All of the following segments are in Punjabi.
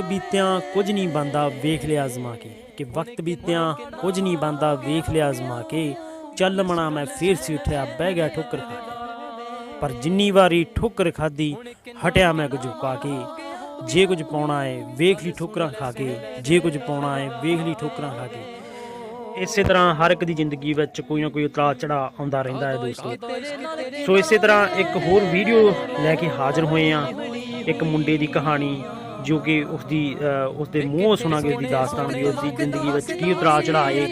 ਵਕਤ ਬੀਤਿਆਂ ਕੁਝ ਨਹੀਂ ਬੰਦਾ ਵੇਖ ਲਿਆ ਅਜ਼ਮਾ ਕੇ, ਕਿ ਵਕਤ ਬੀਤਿਆਂ ਕੁਝ ਨਹੀਂ ਬੰਦਾ ਵੇਖ ਲਿਆ ਅਜ਼ਮਾ ਕੇ। ਚੱਲ ਮਣਾ ਮੈਂ ਫੇਰ ਸੀ ਉੱਠਿਆ, ਬਹਿ ਗਿਆ ਠੋਕਰ ਖਾ ਕੇ। ਪਰ ਜਿੰਨੀ ਵਾਰੀ ਠੋਕਰ ਖਾਦੀ ਹਟਿਆ ਮੈਂ ਕੁਝ ਪਾ ਕੇ। ਜੇ ਕੁਝ ਪਾਉਣਾ ਏ, ਵੇਖ ਲਈ ਠੋਕਰਾਂ ਖਾ ਕੇ। ਜੇ ਕੁਝ ਪਾਉਣਾ ਏ, ਵੇਖ ਲਈ ਠੋਕਰਾਂ ਖਾ ਕੇ। ਇਸੇ ਤਰ੍ਹਾਂ ਹਰ ਇੱਕ ਦੀ ਜ਼ਿੰਦਗੀ ਵਿੱਚ ਕੋਈ ਨਾ ਕੋਈ ਉਤਰਾਅ ਚੜਾ ਆਉਂਦਾ ਰਹਿੰਦਾ ਹੈ ਦੋਸਤੋ। ਸੋ ਇਸੇ ਤਰ੍ਹਾਂ ਇੱਕ ਹੋਰ ਵੀਡੀਓ ਲੈ ਕੇ ਹਾਜ਼ਰ ਹੋਏ ਆ ਇੱਕ ਮੁੰਡੇ ਦੀ ਕਹਾਣੀ ਜੋ ਕਿ ਉਸ ਦੀ ਉਸ ਦੇ ਮੂੰਹੋਂ ਸੁਣਾਂਗੇ ਉਸ ਦੀ ਦਾਸਤਾਨ ਦੀ ਉਸ ਦੀ ਜ਼ਿੰਦਗੀ ਵਿੱਚ ਕੀ ਉਤਰਾਅ ਚੜਾਏ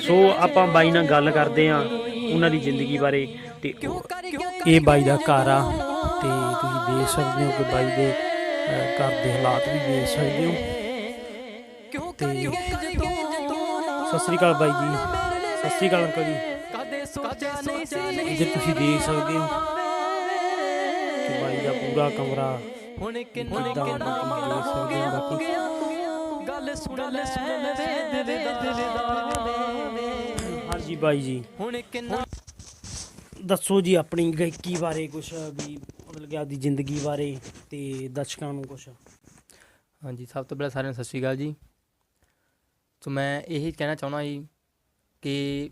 ਸੋ ਆਪਾਂ ਬਾਈ ਨਾਲ ਗੱਲ ਕਰਦੇ ਆ ਉਹਨਾਂ ਦੀ ਜ਼ਿੰਦਗੀ ਬਾਰੇ ਤੇ ਇਹ ਬਾਈ ਦਾ ਘਰ ਆ ਤੇ ਤੁਸੀਂ ਦੇਖ ਸਕਦੇ ਹੋ ਕਿ ਬਾਈ ਦੇ ਘਰ ਦੇ ਹਾਲਾਤ ਵੀ ਦੇਖ ਸਕਦੇ ਹੋ। ਤੇ ਸਤਿ ਸ੍ਰੀ ਅਕਾਲ ਬਾਈ ਜੀ। ਸਤਿ ਸ੍ਰੀ ਅਕਾਲ ਅੰਕਲ ਜੀ। ਜੇ ਤੁਸੀਂ ਦੇਖ ਸਕਦੇ ਹੋ ਕਿ ਬਾਈ ਦਾ ਪੂਰਾ ਕਮਰਾ ਹੁਣ ਕਿੰਨਾ ਦਾ ਕਿੰਨਾ ਤੁਸੀਂ ਦੇਖ ਸਕਦੇ ਹੋ ਬਾਕੀ ਗੱਲ ਸੁਣ ਲੈ ਵੇ ਦਿਲਦਾਰ ਹਾਂਜੀ ਬਾਈ ਜੀ। ਹੁਣ ਕਿੰਨਾ ਦੱਸੋ ਜੀ ਆਪਣੀ ਗਾਇਕੀ ਬਾਰੇ ਕੁਝ ਵੀ ਮਤਲਬ ਕਿ ਆਪਦੀ ਜ਼ਿੰਦਗੀ ਬਾਰੇ ਤੇ ਦਰਸ਼ਕਾਂ ਨੂੰ ਕੁਝ ਹਾਂਜੀ ਸਭ ਤੋਂ ਪਹਿਲਾਂ ਸਾਰਿਆਂ ਨੂੰ ਸਤਿ ਸ਼੍ਰੀ ਅਕਾਲ ਜੀ। ਸੋ ਮੈਂ ਇਹੀ ਕਹਿਣਾ ਚਾਹੁੰਦਾ ਜੀ ਕਿ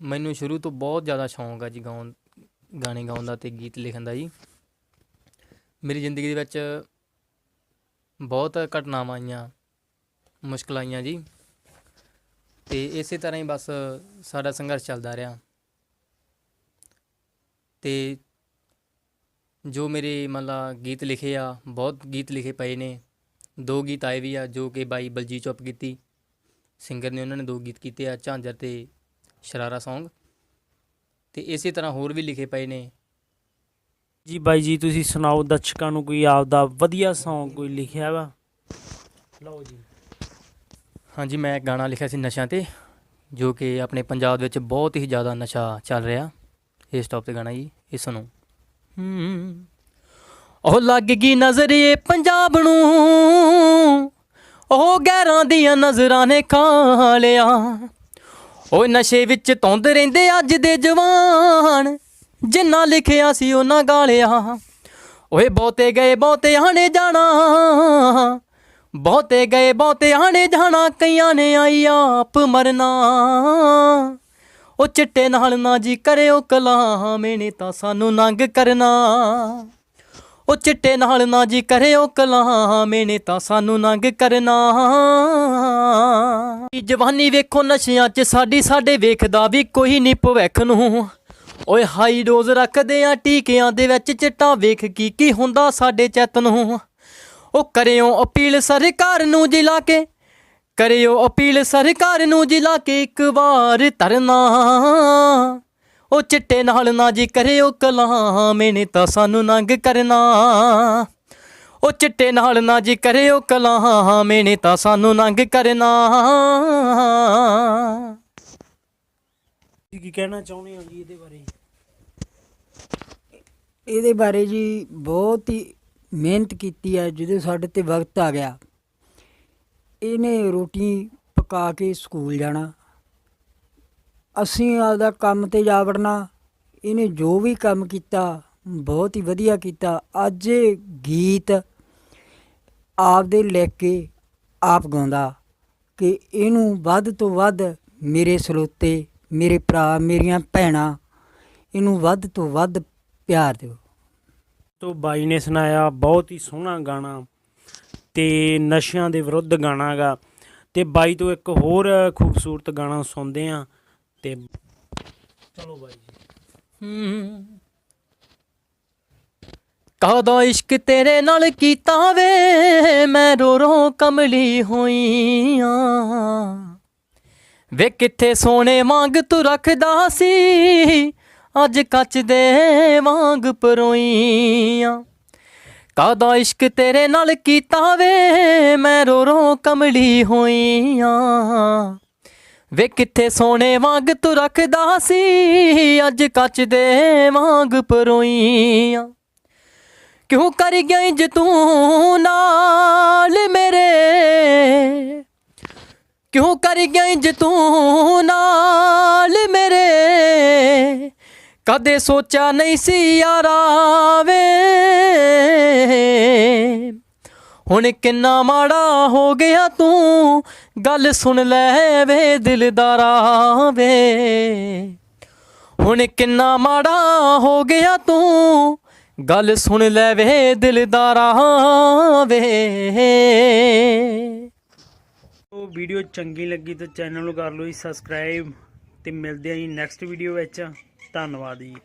ਮੈਨੂੰ ਸ਼ੁਰੂ ਤੋਂ ਬਹੁਤ ਜ਼ਿਆਦਾ ਸ਼ੌਂਕ ਆ ਜੀ ਗਾਉਣ ਗਾਣੇ ਗਾਉਣ ਦਾ ਤੇ ਗੀਤ ਲਿਖਣ ਦਾ ਜੀ। ਮੇਰੀ ਜ਼ਿੰਦਗੀ ਦੇ ਵਿੱਚ ਬਹੁਤ ਘਟਨਾਵਾਂ ਆਈਆਂ, ਮੁਸ਼ਕਲਾਂ ਆਈਆਂ ਜੀ। ਤੇ ਇਸੇ ਤਰ੍ਹਾਂ ਹੀ ਬਸ ਸਾਡਾ ਸੰਘਰਸ਼ ਚੱਲਦਾ ਰਿਹਾ। ਤੇ ਜੋ ਮੇਰੇ ਮਤਲਬ ਗੀਤ ਲਿਖੇ ਆ, ਬਹੁਤ ਗੀਤ ਲਿਖੇ ਪਏ ਨੇ। ਦੋ ਗੀਤ ਆਏ ਵੀ ਆ, ਜੋ ਕਿ ਬਾਈ ਬਲਜੀਤ ਚੁੱਪ ਕੀਤੀ, ਸਿੰਗਰ ਨੇ ਉਹਨਾਂ ਨੇ ਦੋ ਗੀਤ ਕੀਤੇ ਆ, ਝਾਂਜਰ ਤੇ ਸ਼ਰਾਰਾ Song ਤੇ ਇਸੇ ਤਰ੍ਹਾਂ ਹੋਰ ਵੀ ਲਿਖੇ ਪਏ ਨੇ। ਜੀ ਬਾਈ ਜੀ, ਤੁਸੀਂ ਸੁਣਾਓ ਦਰਸ਼ਕਾਂ ਨੂੰ ਕੋਈ ਆਪਦਾ ਵਧੀਆ Song ਕੋਈ ਲਿਖਿਆ ਵਾ? ਲਓ ਜੀ। ਹਾਂਜੀ, ਮੈਂ ਇੱਕ ਗਾਣਾ ਲਿਖਿਆ ਸੀ ਨਸ਼ਿਆਂ ਤੇ, ਜੋ ਕਿ ਆਪਣੇ ਪੰਜਾਬ ਦੇ ਵਿੱਚ ਬਹੁਤ ਹੀ ਜ਼ਿਆਦਾ ਨਸ਼ਾ ਚੱਲ ਰਿਹਾ। ਇਸ ਟੌਪ ਤੇ ਗਾਣਾ ਜੀ, ਇਹ ਸੁਣੋ। ਹੂੰ। ਉਹ ਲੱਗ ਗਈ ਨਜ਼ਰ ਏ ਪੰਜਾਬ ਨੂੰ, ਉਹ ਗੈਰਾਂ ਦੀਆਂ ਨਜ਼ਰਾਂ ਨੇ ਖਾ ਲਿਆ ਓਏ ਨਸ਼ੇ ਵਿੱਚ ਧੁੰਦ ਰਹਿੰਦੇ ਅੱਜ ਦੇ ਜਵਾਨ ਜਿੰਨਾ ਲਿਖਿਆ ਸੀ ਉਹਨਾਂ ਗਾਲਿਆ। ਓਏ ਬਹੁਤੇ ਗਏ ਬਹੁਤੇ ਆਣੇ ਜਾਣਾ। ਬਹੁਤੇ ਗਏ ਬਹੁਤੇ ਆਣੇ ਜਾਣਾ, ਕਈਆਂ ਨੇ ਆਈ ਆਪ ਮਰਨਾ। ਉਹ ਚਿੱਟੇ ਨਾਲ ਨਾ ਜੀ ਕਰਿਓ ਕਲਾਮੇ ਨੇ ਤਾਂ ਸਾਨੂੰ ਨੰਗ ਕਰਨਾ। ਉਹ ਚਿੱਟੇ ਨਾਲ ਨਾ ਜੀ ਕਰਿਓ ਕਲਾਮੇ ਨੇ ਤਾਂ ਸਾਨੂੰ ਨੰਗ ਕਰਨਾ। ਜਵਾਨੀ ਵੇਖੋ ਨਸ਼ਿਆਂ 'ਚ, ਸਾਡੀ ਸਾਡੇ ਵੇਖਦਾ ਵੀ ਕੋਈ ਨਹੀਂ ਭਵਿੱਖ ਨੂੰ। ਓਏ ਹਾਈ ਡੋਜ਼ ਰੱਖਦੇ ਆ ਟੀਕਿਆਂ ਦੇ ਵਿੱਚ ਚਿੱਟਾ ਵੇਖ ਕੀ ਕੀ ਹੁੰਦਾ ਸਾਡੇ ਚੈਤਨ ਨੂੰ। ਉਹ ਕਰਿਓ ਅਪੀਲ ਸਰਕਾਰ ਨੂੰ ਜਿਲਾ ਕੇ, ਕਰਿਓ ਅਪੀਲ ਸਰਕਾਰ ਨੂੰ ਜਿਲਾ ਕੇ ਇੱਕ ਵਾਰ ਧਰਨਾ। ਉਹ ਚਿੱਟੇ ਨਾਲ ਨਾ ਜੀ ਕਰਿਓ ਕਲਾਮੇ ਨੇ ਤਾਂ ਸਾਨੂੰ ਨੰਗ ਕਰਨਾ। ਉਹ ਚਿੱਟੇ ਨਾਲ ਨਾ ਜੀ ਕਰਿਓ ਕਲਾਮੇ ਨੇ ਤਾਂ ਸਾਨੂੰ ਨੰਗ ਕਰਨਾ। ਕੀ ਕਹਿਣਾ ਚਾਹੁੰਦੇ ਹੋ ਜੀ ਇਹਦੇ ਬਾਰੇ? ਇਹਦੇ ਬਾਰੇ ਜੀ ਬਹੁਤ ਹੀ ਮਿਹਨਤ ਕੀਤੀ ਹੈ ਜਦੋਂ ਸਾਡੇ ਤੇ ਵਕਤ ਆ ਗਿਆ। ਇਹਨੇ ਰੋਟੀ ਪਕਾ ਕੇ ਸਕੂਲ ਜਾਣਾ। ਅਸੀਂ ਆਪਦਾ ਕੰਮ ਤੇ ਜਾ ਵੜਨਾ। ਇਹਨੇ ਜੋ ਵੀ ਕੰਮ ਕੀਤਾ, ਬਹੁਤ ਹੀ ਵਧੀਆ ਕੀਤਾ। ਅੱਜ ਇਹ ਗੀਤ ਆਪਦੇ ਲਿਖ ਕੇ ਆਪ ਗਾਉਂਦਾ ਕਿ ਇਹਨੂੰ ਵੱਧ ਤੋਂ ਵੱਧ ਮੇਰੇ ਸਰੋਤੇ, ਮੇਰੇ ਭਰਾ, ਮੇਰੀਆਂ ਭੈਣਾਂ ਇਹਨੂੰ ਵੱਧ ਤੋਂ ਵੱਧ ਪਿਆਰ ਦਿਓ। ਤੋਂ ਬਾਈ ਨੇ ਸੁਣਾਇਆ ਬਹੁਤ ਹੀ ਸੋਹਣਾ ਗਾਣਾ ਤੇ ਨਸ਼ਿਆਂ ਦੇ ਵਿਰੁੱਧ ਗਾਣਾ ਗਾ। ਤੇ ਬਾਈ ਤੋਂ ਇੱਕ ਹੋਰ ਖੂਬਸੂਰਤ ਗਾਣਾ ਸੁਣਦੇ ਆ ਤੇ ਚਲੋ ਬਾਈ ਜੀ। ਕਾਦਾ ਇਸ਼ਕ ਤੇਰੇ ਨਾਲ ਕੀਤਾ ਵੇ? ਮੈਂ ਰੋ ਰੋ ਕਮਲੀ ਹੋਈ ਆਂ। ਵੇ ਕਿੱਥੇ ਸੋਨੇ ਵਾਂਗ ਤੂੰ ਰੱਖਦਾ ਸੀ? ਅੱਜ ਕੱਚ ਦੇ ਵਾਂਗ ਪਰੋਈ ਆਂ ਕਾਦਾ ਇਸ਼ਕ ਤੇਰੇ ਨਾਲ ਕੀਤਾ ਵੇ? ਮੈਂ ਰੋ ਰੋ ਕਮਲੀ ਹੋਈਆਂ। ਵੇ ਕਿੱਥੇ ਸੋਨੇ ਵਾਂਗ ਤੂੰ ਰੱਖਦਾ ਸੀ? ਅੱਜ ਕੱਚ ਦੇ ਵਾਂਗ ਪਰੋਈ ਕਿਉਂ ਕਰ ਗਿਆ ਇੰਜ ਤੂੰ ਨਾਲ ਮੇਰੇ? ਕਿਉਂ ਕਰ ਗਿਆ ਇੰਜ ਤੂੰ ਨਾਲ ਮੇਰੇ? ਕਦੇ ਸੋਚਿਆ ਨਹੀਂ ਸੀ ਯਾਰਾ ਵੇ ਹੁਣ ਕਿੰਨਾ ਮਾੜਾ ਹੋ ਗਿਆ ਤੂੰ, ਗੱਲ ਸੁਣ ਲੈ ਵੇ ਦਿਲਦਾਰਾ ਵੇ ਹੁਣ ਕਿੰਨਾ ਮਾੜਾ ਹੋ ਗਿਆ ਤੂੰ, ਗੱਲ ਸੁਣ ਲੈ ਵੇ ਦਿਲਦਾਰਾ ਵੇ ਉਹ ਵੀਡੀਓ ਚੰਗੀ ਲੱਗੀ ਤਾਂ ਚੈਨਲ ਨੂੰ ਕਰ ਲਓ ਜੀ ਸਬਸਕ੍ਰਾਈਬ ਤੇ ਮਿਲਦੇ ਆਂ ਜੀ ਨੈਕਸਟ ਵੀਡੀਓ ਵਿੱਚ। ਧੰਨਵਾਦ ਜੀ।